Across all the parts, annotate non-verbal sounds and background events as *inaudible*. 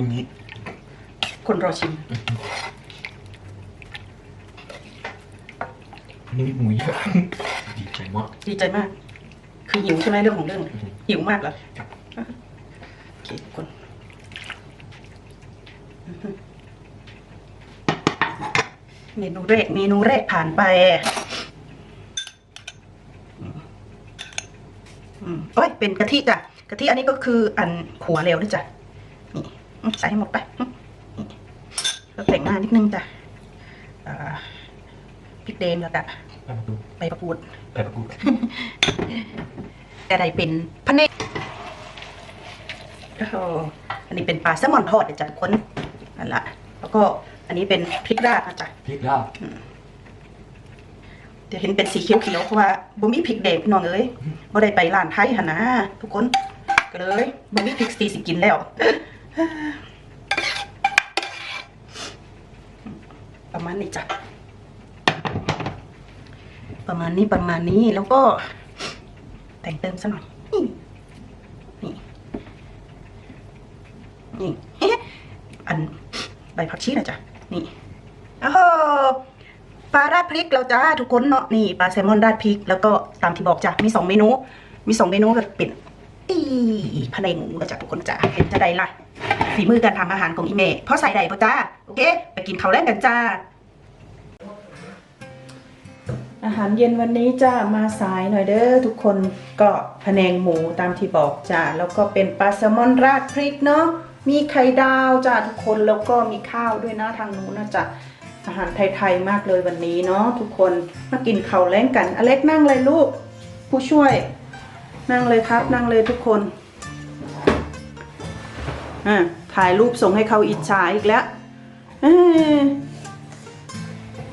อะอยู่ตรงนี้ คนรอชิม นี่หมูเยอะ ดีใจมาก ดีใจมาก คือหิวใช่ไหมเรื่องของเรื่องอือฮึหิวมากเหรอครับโอเคทุกคนอื้อหือเมนูแรกเมนูแรกผ่านไปอืมโอ้ยเป็นกะทิจ้ะกะทิอันนี้ก็คืออันขัวเร็วด้วยจ้ะนี่อืม ใส่ให้หมดไปอืมนี่แต่งหน้านิดนึงจ้ะพริกแดงแล้วก็ไปประกูดไปประตูแต่ใดเป็นพะเนจโอ้โหอันนี้เป็นปลาแซลมอนทอดเดี๋ยวจะทุกคนนั่นละแล้วก็อันนี้เป็นพริกราดนะจ๊ะพริกลาบเดี๋ยวเห็นเป็นสีเขียวเขียวๆเพราะว่าบ่มีพริกแดงน้องเอ้ยบ่ได้ไปร้านไทยหนนะทุกคนก็เลยบ่มีพริกสีสิกินแล้ว ประมาณนี้จ้ะ ประมาณนี้ประมาณนี้แล้วก็แต่งเติมซะหน่อย นี่ นี่นี่อันใบผักชีนะจ๊ะ นี่โอ้โหปลาราดพริกเราจ้าทุกคนเนาะ นี่ปลาแซลมอนราดพริก แล้วก็ตามที่บอกจ้ะ มีสองเมนู มีสองเมนูก็เป็น อีพะเนงหมูนะจ๊ะทุกคนจ้ะเป็นจะใดล่ะฝีมือการทำอาหารของอีเมย์พ่อใส่ใดพ่อจ้าโอเค ไปกินข้าวแรกกันจ้า อาหารเย็นวันนี้จ้ามาสายหน่อยเด้อทุกคนก็พะแนงหมูตามที่บอกจ้าแล้วก็เป็นปลาแซลมอนราดพริกเนาะมีไข่ดาวจ้าทุกคนแล้วก็มีข้าวด้วยนะทางนู้นนะจ้ะอาหารไทยๆมากเลยวันนี้เนาะทุกคนมากินข้าวแล้งกันอเล็กนั่งเลยลูก ผู้ช่วย นั่งเลยครับ นั่งเลยทุกคนอ่าถ่ายรูปส่งให้เขาอิจฉาอีกแล้ว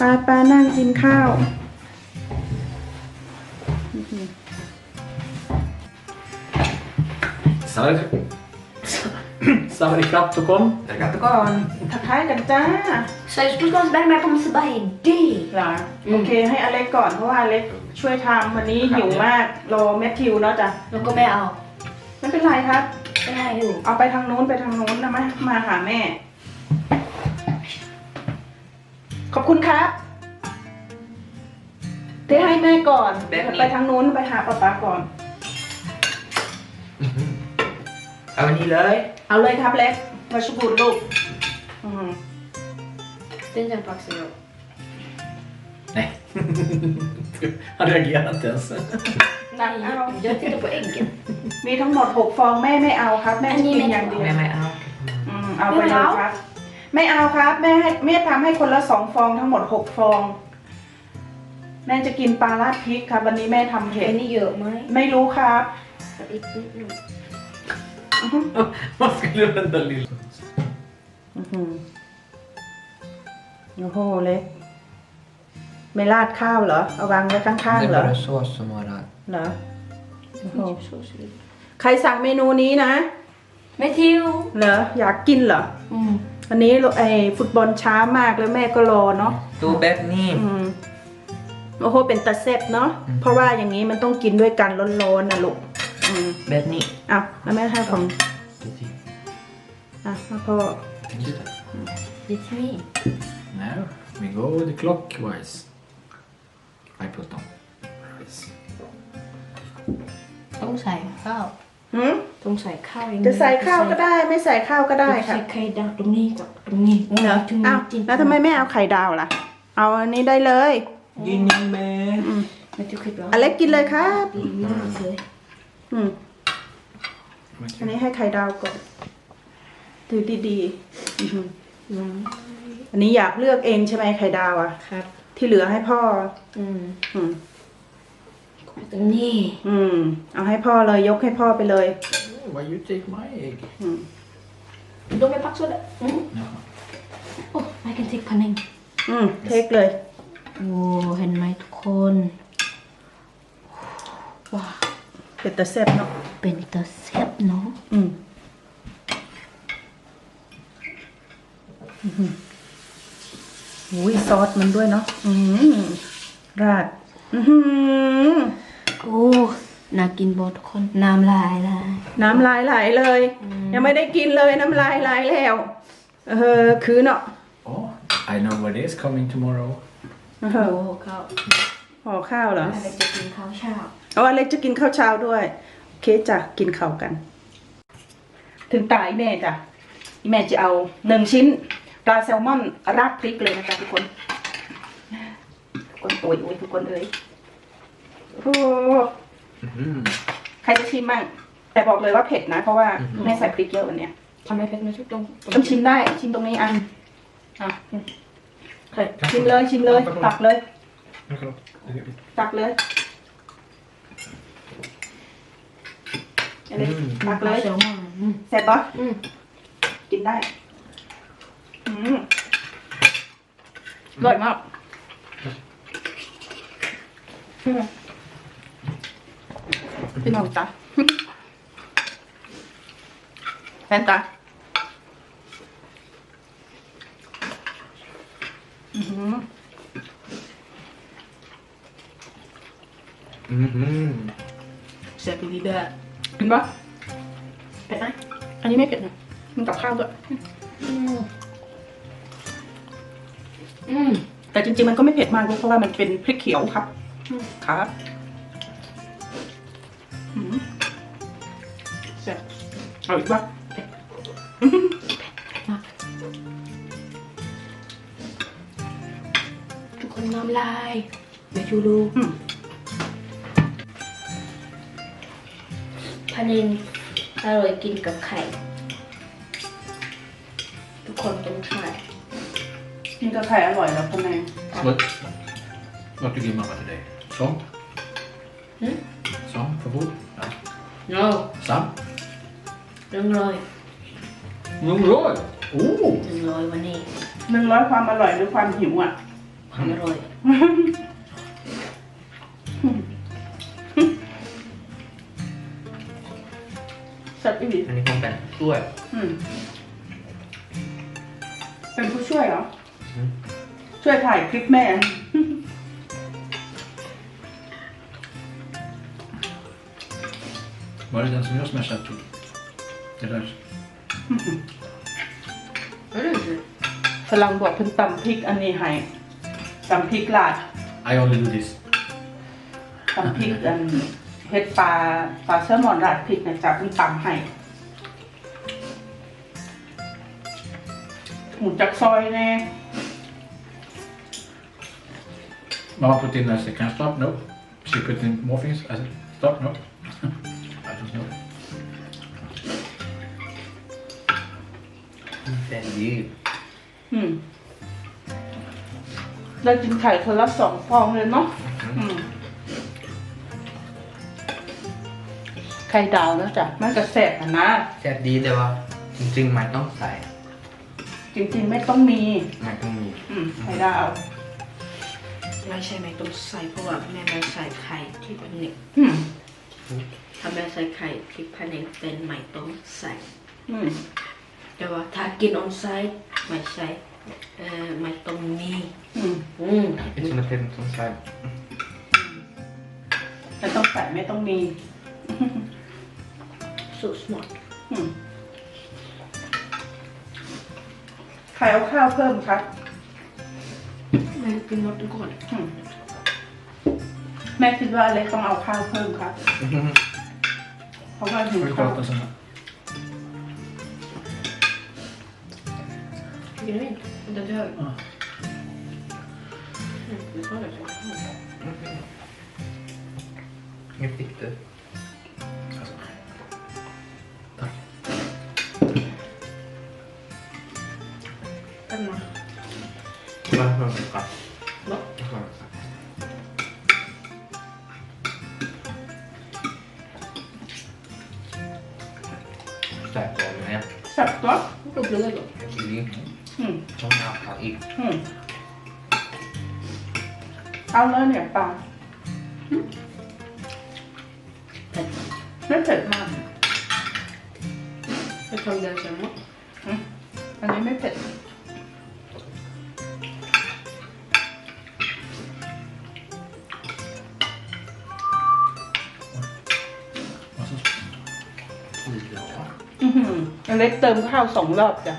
ปลาปาปานั่งกินข้าวสวัสดี สวัสดีครับทุกคนแต่กันก่อนทักทายกันจ้า Så jag skulle gå och med på Museberg det. เหรอโอเคให้อเล็กก่อนเพราะว่าอเล็กช่วยทำวันนี้หิวมากรอแมทธิวเนาะจ้ะ Nu kommer jag av. ไม่เป็นไรครับ Den här jo. เอาไปทางนู้นไปทางนู้นนะมามาหาแม่ ขอบคุณครับเทให้แม่ก่อนแบบนี้ไปทางนู้นไปหาป๊าป๊าก่อน เอาวันนี้เลย เอาเลยครับเล็กมาชุบุดลูกอืม Den där paxar jag. Nej. Han reagerar inte ens. Nej, jag tittar på äggen. มีทั้งหมดหกฟองแม่ไม่เอาครับ แม่จะกินอย่างเดียว Med mig allt. อืมเอาไปเลยครับ ไม่เอาครับแม่ให้แม่ทำให้คนละสองฟองทั้งหมดหกฟอง แม่จะกินปลาราดพริกครับ วันนี้แม่ทำเผ็ด Är ni gör mig? ไม่รู้ครับ Vad skulle den där lilla... อื้อหือโอ้โหเล็กไม่ราดข้าวเหรอ เอาวางไว้ข้างๆเหรอ sås som har เหรอโอ้โห Så ser det ut. ใครสั่งเมนูนี้นะ Matteo. เหรออยากกินเหรอ Mm. วันนี้ไอ้ฟุตบอลช้ามากแล้วแม่ก็รอเนาะ Du bet ni. อืมโอ้โหเป็นตะเซ็ตเนาะ เพราะว่าอย่างนี้มันต้องกินด้วยกันร้อนๆนะลูก อืม Bet ni. เอาแล้วแม่ให้ผมอะแล้วพ่อ It's me. No, we go the clockwise. I put on rice. ต้องใส่ข้าวหืมต้องใส่ข้าวอย่างจะใส่ข้าวก็ได้ไม่ใส่ข้าวก็ได้ค่ะใส่ไข่ดาวตรงนี้กับตรงนี้เหรอถึงอ้าวจิ้มแล้วทำไมไม่เอาไข่ดาวล่ะ เอาอันนี้ได้เลย Ginny med. ไม่ต้องคิดว่าอเล็กกินเลยครับ ดีมากเลย อืมอันนี้ให้ไข่ดาวก่อนถือดีๆอื้อหืออืมอันนี้อยากเลือกเองใช่ไหมไข่ดาวอะ ครับ ที่เหลือให้พ่อ อืม อืม ตรงนี้ อืม เอาให้พ่อเลยยกให้พ่อไปเลย Oh, why you take my egg? อืมดูไม่พักสุดอะอืม No. โอ้ไม่กันทิกพันเองอืม เทคเลย โอ้เห็นไหมทุกคนว้าว เป็นตะเซ็บเนาะเป็นตาแซ่บเนาะอืมอื้อหืออุ้ยซอสมันด้วยเนาะอืมราดอือหือโอ้น่ากินบอทุกคนน้ำลายลายน้ำลายไหลเลย ยังไม่ได้กินเลยน้ำลายไหลแล้ว เออคือเนาะ Oh, I know what is coming tomorrow. เอโอ้อข้าว ห่อข้าวเหรออะไรจะกินข้าวเช้าเอาอเล็กจะกินข้าวเช้าด้วย โอเคจ้ะ กินข้าวกัน ถึงตายแม่จ้ะ อีแม่จะเอาหนึ่งชิ้นปลาแซลมอนราดพริกเลยนะจ๊ะทุกคน ทุกคนโอ้ยโอ้ยทุกคนเอ้ยโอ้ใครจะชิมมั่งแต่บอกเลยว่าเผ็ดนะ เพราะว่าแม่ใส่พริกเยอะวันเนี้ยทำไมเพชรไม่ชุบตรงต้องชิมได้ ชิมตรงนี้อะอะชิมเลยชิมเลยตักเลย ตักเลยเอาเลยตักเลยเซลมอนอืมเสร็จปะอืมกินได้ อืมอร่อยมากพี่น้องจ้ะแฟนจ้ะอือหือ เซฟลีเดอร์กินปะเผ็ดไหมอันนี้ไม่เผ็ดนะมันกับข้าวด้วยอืมอืมแต่จริงๆมันก็ไม่เผ็ดมากเพราะว่ามันเป็นพริกเขียวครับครับอืมแซ่บเอาอีกปะทุกคนน้ำลายเดี๋ยวชูดู นินอร่อยกินกับไข่ ทุกคนต้องทาน กินกับไข่อร่อยแล้วพ่อแม่ What, what do you give mamma today? Som? Hmm? Som för food? Ja. no Sam? หนึ่งร้อย Nungroj! Oh! หนึ่งร้อยวันนี้หนึ่งร้อยความอร่อยหรือความหิวอะ ความอร่อย แซ่บอีหลีอันนี้คงเป็นช่วยอืมเป็นผู้ช่วยเหรออืมช่วยถ่ายคลิปแม่ Var det den som jag smashade tog? Det där. อร่อยสิฝรั่งบอกเพิ่นตำพริกอันนี้ให้ตำพริกลาด I only do this. ตำพริกอัน เฮ็ดปลาปลาแซลมอนราดพริกนะจ๊ะเพิ่นตำให้หมูจักซอยแน่ Mamma put in, I said, can I stop? No. She put in more things. I said, stop? No. I don't know. แต่ดีอืม ได้กินไข่คนละสองฟองเลยเนาะ อืม ไข่ดาวนะจ๊ะมันจะแสบอะนะแซ่บดีแต่ว่า จริงๆมันต้องใส่จริงๆไม่ต้องมี มันต้องมีอืมไข่ดาวไม่ใช่แม่ต้องใส่เพราะว่าแม่ไม่ใส่ไข่ที่พันนิกอืมถ้าแม่ใส่ไข่ที่พันนิกเป็นไม่ต้องใส่ อืมแต่ว่าถ้ากินออนไซต์ไม่ใช่เอ่อไม่ต้องมีอืมอืมไอ้ชนะเพนต้องใส่ไม่ต้องใส่ไม่ต้องมี สุดสมอร์อืมใครเอาข้าวเพิ่มครับแม่กินรสก่อนอืมแม่คิดว่าอเล็กต้องเอาข้าวเพิ่มครับ เพราะว่าหิว Har du ข้าว pratat såna? กินไม่มันจะเจอ Ah. อืมเดี๋ยวก็เดี๋ยวจะไม่ติดเลย Alltså. ว่าเพิ่มก่อนเนาะก่อนใส่ก่อนไหมสับตัวก็เปลือยหรอกทีนี้อืมต้องเอาผักอีกอืมเอาเลยเนี่ยปลาเผ็ดไม่เผ็ดมาก ไปทำเดินเสร็จมั้งอืมอันนี้ไม่เผ็ด เล็กเติมข้าวสองรอบจ้ะ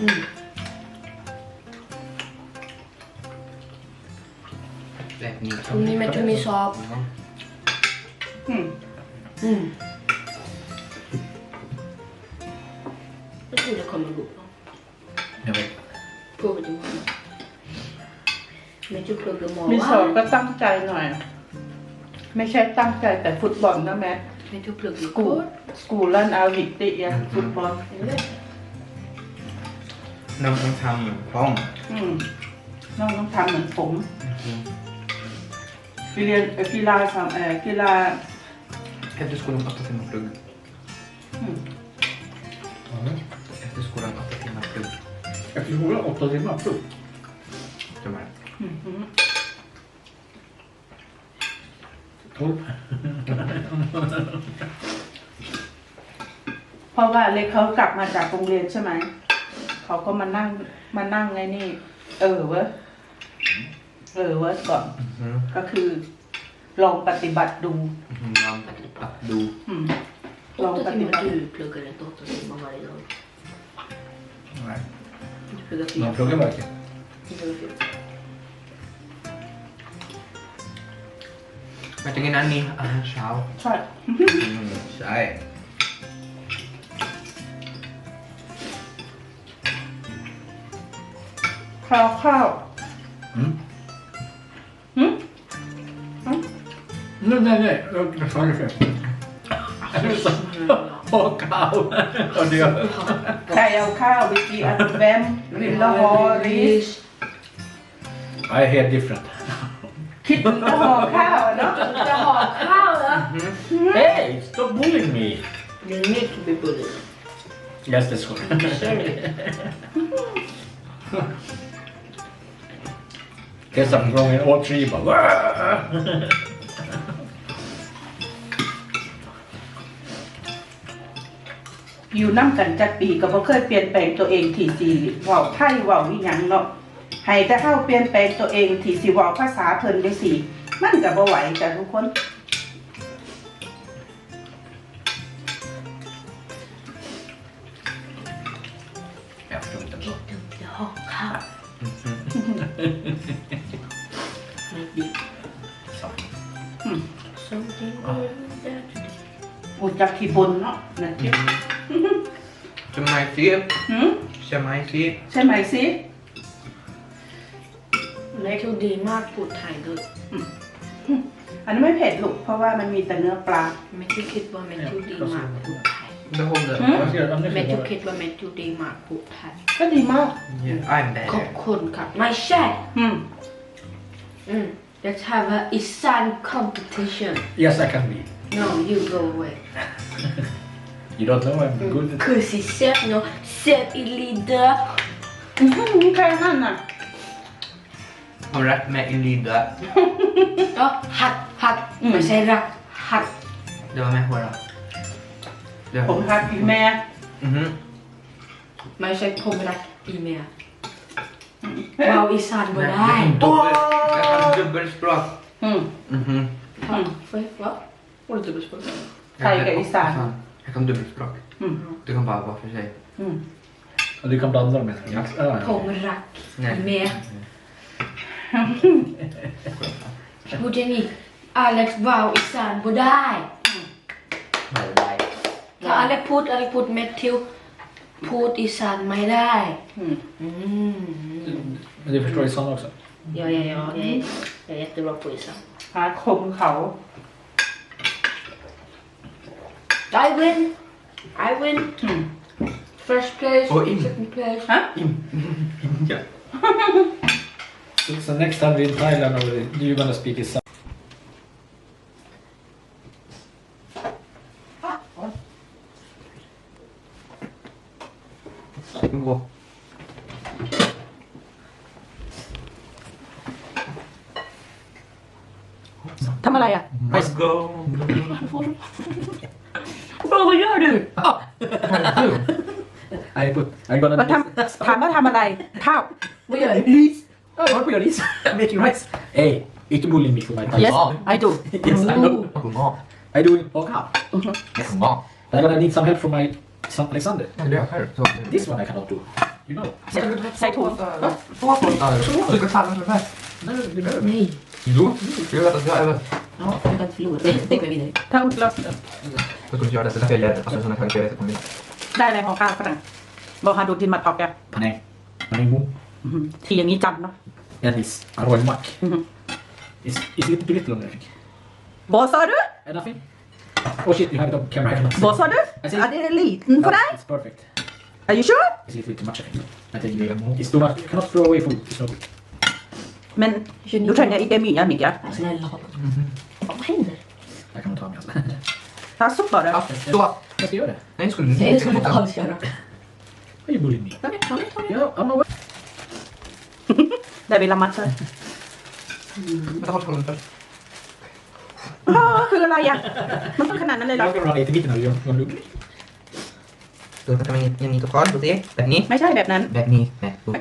Mm. Rätt ny. Om ni med tummi sap. Ja. อืม Mm. Jag tror det kommer gå bra. Jag vet. Prova det imorgon. Men jag tror det มีสอบ imorgon. ก็ตั้งใจหน่อย ไม่ใช่ตั้งใจแต่ฟุตบอลนะแม่ Men jag tror det กู går. สกูลันอาวิก ติอะฟุตบอล Eller? น้องต้องทำเหมือนพ้อง อืมน้องต้องทำเหมือนผมกีฬาเอ่อกีฬาทำเอ่อกีฬา Efter skolan åtta timmar plugg. อืม Mm. Efter skolan åtta timmar plugg. Efter skolan, åtta timmar. Prov. De här. อืมอืม Tolv. เพราะว่าเล็กเขากลับมาจากโรงเรียนใช่ไหม เขาก็มานั่งมานั่งไงนี่ เออเว้ยเออเว้ยก่อน Mm. ก็คือลองปฏิบัติดู Mm. Man, att du. อืม ลอง Åtta ปฏิบั timmar ติ du pluggar inte åtta timmar varje dag. Nej. Du pluggar Man fyra. pluggar verkligen. Du pluggar fyra. Jag tänker när ni... Ah, ciao. ใช่ Mm. Tjej. ข้าวข้าว Mm. หืม Nej, nej, nej. Jag sa det fel. Du sa åh, cow. Och det ใครเอาข้าววิกีอันแบมวิลลาฮอริส I hear different. *laughs* *laughs* คิดถึงจะห่อข้าวอะเนาะ Ska ha kalla! Hey, stop bullying me. You need to be bullied. Yes, that's what. Sorry. There's something wrong in all three, but. อยู่น้ำกันจักปีก็บ่เคยเปลี่ยนแปลงตัวเองที่สิเว้าไทยเว้าอีหยังเนาะให้แต่เฮาเปลี่ยนแปลงตัวเองที่สิเว้าภาษาเพิ่นจังซี่ มันก็บ่ไหวจ้ะทุกคน รู้จักที่บนเนาะนั่นคิด Kör mig fel. หืม Kör mig fel. ใช่ไหมสิเล็กดีมากพูดไทยด้วยอันนี้นไม่เผ็ดลูกเพราะว่ามันมีแต่เนื้อปลา แมทธิวคิดว่าแมทธิวดีมากพูดไทย Behåll det. Mm. Jag ska göra annars แมทธิว bara- คิดว่าแมทธิวดีมากพูดไทยก็ดีมาก Yeah, I'm ขอบ there. คุณครับไม่ใช่ อืม อืม Let's have a Isan competition Yes, I can be. No you go away You don't know I'm good. คือสิเซฟเนาะเซฟอีลีเดอร์อื้อหือแค่นั้นน่ะ Har rätt med Elida. เนาะหัดหัดอืมไม่ใช่รักหัด Det var med Hora. Det ผมฮักพี่แม่ Mhm. ไม่ใช่ผมรักอีเมลเมาอีสานบ่ Nej, ได้ jag kan dubbel- jag kan dubbelspråk. อืม Mhm. Mm. Va? Vad är dubbelspråk? Thầy Jag cái kan- Isan. Fan, Jag kan dubbelspråk. อืม Du kan bara vara för sig. อืม Och du kan blanda dem med ja. ja, ผ ja. มรัก Nej. อีเมลพูดอย่างนี้อเล็กซ์วาวอีสานบ่ได้ Bye. ถ้าอเล็กพูดอเล็กพูดแมทธิวพูดอีสานไม่ได้ อืมอืม Men du förstår Isan också? Ja, ja, ja. Jag är, jag är jättebra på isam. หาคมเขา I win. I win. Hmm. First place, or second place. Huh? yeah. *laughs* so, so next time we're in Thailand, already, you're gonna speak I put, I'm gonna มาทำถามว่าทำอะไร ข้าว Vad gör du? Ris! Oh, what put your ris? Making rice. Hey, inte bully me for my Thai. yes I do Yes, I know. God mat. I do it all out. ไม่ถึงบอก But I'm gonna need some help from my son Alexander. ไม่ได้ค่ะ så This one I cannot do. You know. ใส่ถุง två bollar så du kan ta den här No, you know. Nej. jo jag vet att jag är Ja, jag kan inte förlora. Nej, tänk mig vidare. ถ้าเรา jag skulle inte göra det så därför jag lärde alltså sådana här grejer kommer ได้อะไรของข้าวฝรั่ง บอกฮาดูดินมาทอกแก Panang. Panang boom. อื้อหือทีอย่างนี้จำเนาะ That is Aroy Mac. Mhm. It's, it's a little bit long, I think. บอสอดู And nothing? Oh shit, you have it on camera. I cannot บอ see. สอดู I see. อันนี้ลีดอืม No, ก็ได้ it's perfect. Are you sure It's a little bit too much, I think. I think it's too much. You cannot throw away food. It's not good. Men du trenger ikke mye, Mikael. Snälla. Vad händer? Jag kan ta mig alltså. Ta supp bara. ja så Jag ska göra det. nej skulle Nej, det ska du inte alls göra. Why are you bullying me? Okej, ta det, ta det. Yeah, I'm aware. ได้เวลามัดใช่ vänta håll kollen först อ๋อคืออะไรอะ มันต้องขนาดนั้นเลยเหรอ Jag ska röra lite i mitten av John John Luke. då kan man ge ni kvar då det där ni ไม่ใช่แบบนั้น där ni nej då Ja.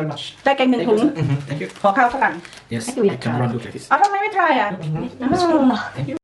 very much. ได้แกงหนึ่งถุง Mhm. Thank you. ขอข้าวฝรั่ง Yes, Thank you, I can Jack. run look like this. เอาทำไมไม่ทายอ่ะ Snälla. Thank you.